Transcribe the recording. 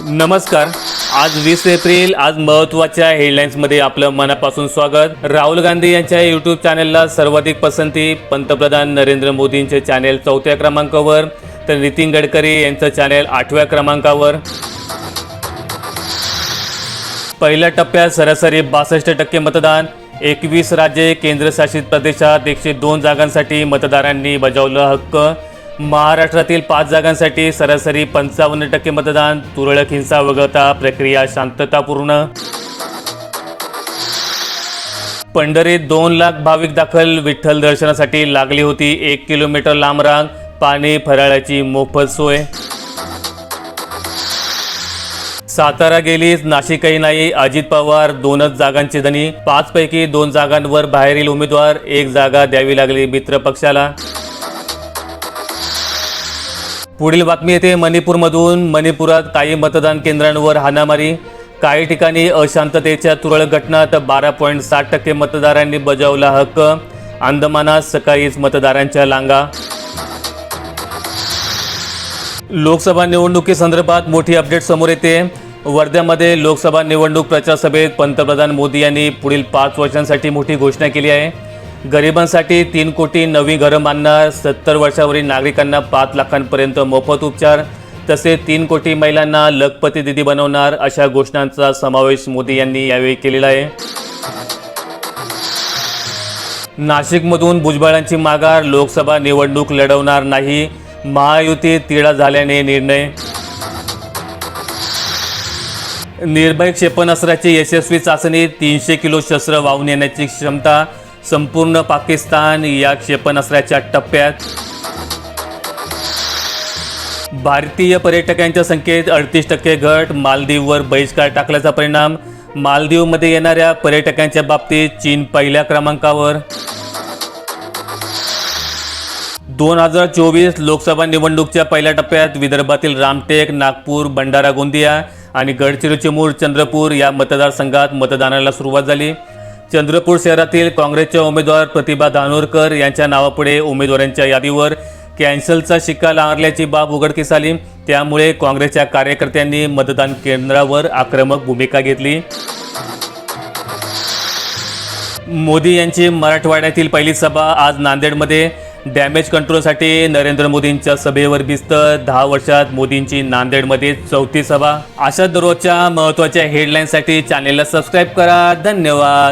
नमस्कार. आज वीस एप्रिल आज महत्त्वाच्या हेडलाईन्समध्ये आपलं मनापासून स्वागत. राहुल गांधी यांच्या यूट्यूब चॅनेलला सर्वाधिक पसंती पंतप्रधान नरेंद्र मोदींचे चॅनेल चौथ्या क्रमांकावर तर नितीन गडकरी यांचं चॅनेल आठव्या क्रमांकावर. पहिल्या टप्प्यात सरासरी बासष्ट टक्के मतदान एकवीस राज्ये केंद्रशासित प्रदेशात एकशे दोन जागांसाठी मतदारांनी बजावलं हक्क महाराष्ट्रातील पाच जागांसाठी सरासरी पंचावन्न टक्के मतदान तुरळक हिंसा वगळता प्रक्रिया शांततापूर्ण. पंढरीत दोन लाख भाविक दाखल विठ्ठल दर्शनासाठी लागली होती एक किलोमीटर लांब रांग पाणी फराळाची मोफत सोय. सातारा गेलीच नाशिकही नाही अजित पवार दोनच जागांचे धनी पाचपैकी दोन जागांवर बाहेरील उमेदवार एक जागा द्यावी लागली मित्र पक्षाला. पुढील बातमी येते. मणिपूरमधून मणिपुरात काही मतदान केंद्रांवर हाणामारी. काही ठिकाणी अशांततेच्या तुरळक घटना तर बारा पॉईंट साठ टक्के मतदारांनी बजावला हक्क. अंदमानात सकाळीच मतदारांच्या लांगा. लोकसभा निवडणुकीसंदर्भात मोठी अपडेट समोर येते. वर्ध्यामध्ये लोकसभा निवडणूक प्रचारसभेत पंतप्रधान मोदी यांनी पुढील पाच वर्षांसाठी मोठी घोषणा केली आहे. गरिबांसाठी तीन कोटी नवी घरं बांधणार सत्तर वर्षावरील नागरिकांना पाच लाखांपर्यंत मोफत उपचार तसेच तीन कोटी महिलांना लखपती दिदी बनवणार अशा घोषणांचा समावेश मोदी यांनी यावेळी केलेला आहे. नाशिकमधून भुजबळांची माघार लोकसभा निवडणूक लढवणार नाही महायुती तिढा झाल्याने निर्णय. निर्भय क्षेपणास्त्राची यशस्वी चाचणी तीनशे किलो शस्त्र वाहून येण्याची क्षमता संपूर्ण पाकिस्तान या क्षेपणास्त्राच्या टप्प्यात. भारतीय पर्यटकांच्या संख्येत अडतीस टक्के घट मालदीववर बहिष्कार टाकल्याचा परिणाम मालदीवमध्ये येणाऱ्या पर्यटकांच्या बाबतीत चीन पहिल्या क्रमांकावर. दोन हजार चोवीस लोकसभा निवडणूकच्या पहिल्या टप्प्यात विदर्भातील रामटेक नागपूर भंडारा गोंदिया आणि गडचिरोली चिमूर चंद्रपूर या मतदारसंघात मतदानाला सुरुवात झाली. चंद्रपूर शहरातील काँग्रेसच्या उमेदवार प्रतिभा दानोरकर यांच्या नावापुढे उमेदवारांच्या यादीवर कॅन्सलचा शिक्का लागल्याची बाब उघडकीस आली. त्यामुळे काँग्रेसच्या कार्यकर्त्यांनी मतदान केंद्रावर आक्रमक भूमिका घेतली. मोदी यांची मराठवाड्यातील पहिली सभा आज नांदेडमध्ये. डॅमेज कंट्रोलसाठी नरेंद्र मोदींच्या सभेवर भिस्त दहा वर्षात मोदींची नांदेडमध्ये चौथी सभा. अशा दररोजच्या महत्त्वाच्या हेडलाईनसाठी चॅनेलला सबस्क्राईब करा. धन्यवाद.